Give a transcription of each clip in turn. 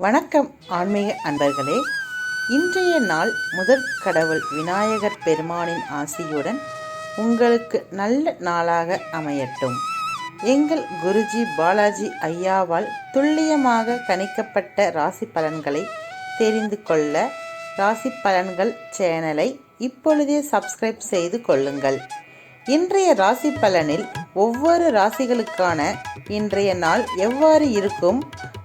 வணக்கம் ஆன்மீக அன்பர்களே. இன்றைய நாள் முதற் கடவுள் விநாயகர் பெருமானின் ஆசியுடன் உங்களுக்கு நல்ல நாளாக அமையட்டும். எங்கள் குருஜி பாலாஜி ஐயாவால் துல்லியமாக கணிக்கப்பட்ட ராசி பலன்களை தெரிந்து கொள்ள ராசி பலன்கள் சேனலை இப்பொழுதே சப்ஸ்கிரைப் செய்து கொள்ளுங்கள். இன்றைய ராசி பலனில் ஒவ்வொரு ராசிகளுக்கான இன்றைய நாள் எவ்வாறு இருக்கும்?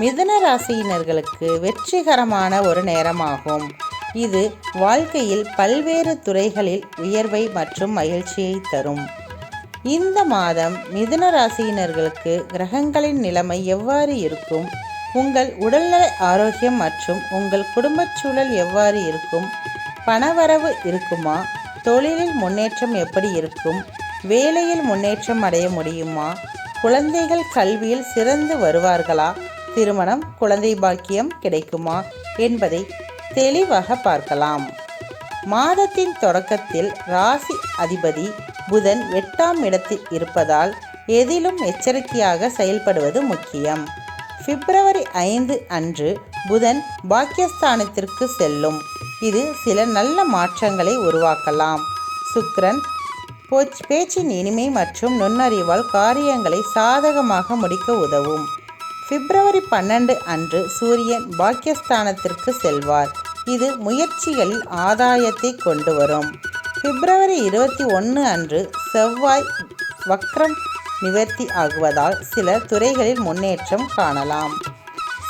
மிதுன ராசியினர்களுக்கு வெற்றிகரமான ஒரு நேரமாகும். இது வாழ்க்கையில் பல்வேறு துறைகளில் உயர்வை மற்றும் மகிழ்ச்சியை தரும். இந்த மாதம் மிதுன ராசியினர்களுக்கு கிரகங்களின் நிலைமை எவ்வாறு இருக்கும்? உங்கள் உடல்நல ஆரோக்கியம் மற்றும் உங்கள் குடும்பச் சூழல் எவ்வாறு இருக்கும்? பணவரவு இருக்குமா? தொழிலில் முன்னேற்றம் எப்படி இருக்கும்? வேலையில் முன்னேற்றம் அடைய முடியுமா? குழந்தைகள் கல்வியில் சிறந்து வருவார்களா? திருமணம் குழந்தை பாக்கியம் கிடைக்குமா என்பதை தெளிவாக பார்க்கலாம். மாதத்தின் தொடக்கத்தில் ராசி அதிபதி புதன் எட்டாம் இடத்தில் இருப்பதால் எதிலும் எச்சரிக்கையாக செயல்படுவது முக்கியம். பிப்ரவரி ஐந்து அன்று புதன் பாக்கியஸ்தானத்திற்கு செல்லும். இது சில நல்ல மாற்றங்களை உருவாக்கலாம். சுக்ரன் பேச்சின் இனிமை மற்றும் நுண்ணறிவால் காரியங்களை சாதகமாக முடிக்க உதவும். பிப்ரவரி பன்னெண்டு அன்று சூரியன் பாக்கியஸ்தானத்திற்கு செல்வார். இது முயற்சிகளில் ஆதாயத்தை கொண்டு வரும். பிப்ரவரி இருபத்தி ஒன்று அன்று செவ்வாய் வக்ரம் நிவர்த்தி ஆகுவதால் சில துறைகளில் முன்னேற்றம் காணலாம்.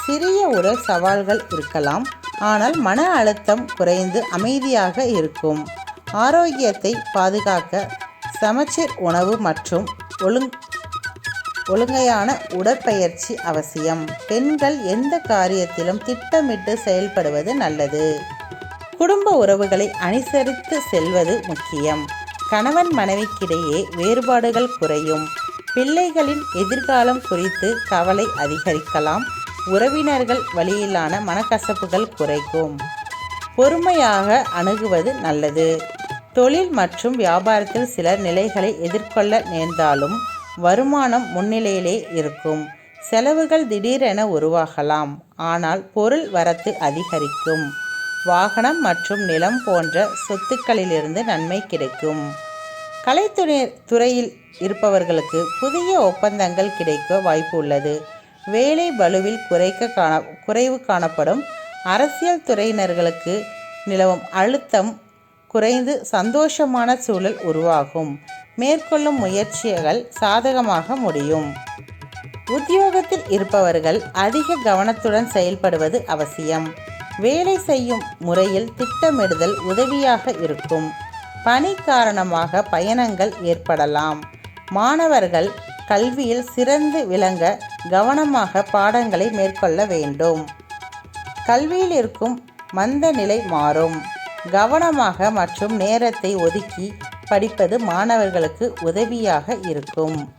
சிறிய உடல் சவால்கள் இருக்கலாம். ஆனால் மன அழுத்தம் குறைந்து அமைதியாக இருக்கும். ஆரோக்கியத்தை பாதுகாக்க சமச்சீர் உணவு மற்றும் ஒழுங் ஒழுங்கையான உடற்பயிற்சி அவசியம். பெண்கள் எந்த காரியத்திலும் திட்டமிட்டு செயல்படுவது நல்லது. குடும்ப உறவுகளை அனுசரித்து செல்வது முக்கியம். கணவன் மனைவிக்கிடையே வேறுபாடுகள் குறையும். பிள்ளைகளின் எதிர்காலம் குறித்து கவலை அதிகரிக்கலாம். உறவினர்கள் வழியிலான மனக்கசப்புகள் குறைக்கும். பொறுமையாக அணுகுவது நல்லது. தொழில் மற்றும் வியாபாரத்தில் சில நிலைகளை எதிர்கொள்ள நேர்ந்தாலும் வருமானம் முன்னிலையிலே இருக்கும். செலவுகள் திடீரென உருவாகலாம். ஆனால் பொருள் வரத்து அதிகரிக்கும். வாகனம் மற்றும் நிலம் போன்ற சொத்துக்களிலிருந்து நன்மை கிடைக்கும். கலைத்துறை துறையில் இருப்பவர்களுக்கு புதிய ஒப்பந்தங்கள் கிடைக்க வாய்ப்பு உள்ளது. வேலை பலுவில் குறைக்க காண குறைவு காணப்படும். அரசியல் துறையினர்களுக்கு நிலவும் அழுத்தம் குறைந்து சந்தோஷமான சூழல் உருவாகும். மேற்கொள்ளும் முயற்சிகள் சாதகமாக முடியும். உத்தியோகத்தில் இருப்பவர்கள் அதிக கவனத்துடன் செயல்படுவது அவசியம். வேலை செய்யும் முறையில் திட்டமிடுதல் உதவியாக இருக்கும். பணி காரணமாக பயணங்கள் ஏற்படலாம். மாணவர்கள் கல்வியில் சிறந்து விளங்க கவனமாக பாடங்களை மேற்கொள்ள வேண்டும். கல்வியில் இருக்கும் மந்த நிலை மாறும். கவனமாக மற்றும் நேரத்தை ஒதுக்கி படிப்பது மாணவர்களுக்கு உதவியாக இருக்கும்.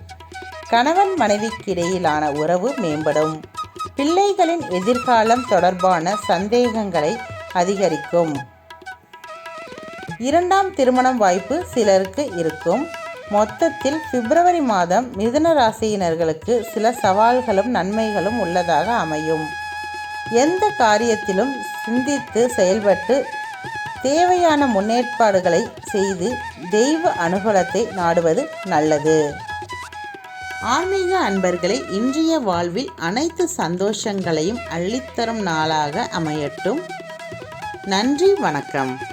கணவன் மனைவிக்கிடையிலான உறவு மேம்படும். பிள்ளைகளின் எதிர்காலம் தொடர்பான சந்தேகங்களை அதிகரிக்கும். இரண்டாம் திருமணம் வாய்ப்பு சிலருக்கு இருக்கும். மொத்தத்தில் பிப்ரவரி மாதம் மிதுன ராசியினர்களுக்கு சில சவால்களும் நன்மைகளும் உள்ளதாக அமையும். எந்த காரியத்திலும் சிந்தித்து செயல்பட்டு தேவையான முன்னேற்பாடுகளை செய்து தெய்வ அனுகூலத்தை நாடுவது நல்லது. ஆன்மீக அன்பர்களை இன்றைய வாழ்வில் அனைத்து சந்தோஷங்களையும் அள்ளித்தரும் நாளாக அமையட்டும். நன்றி வணக்கம்.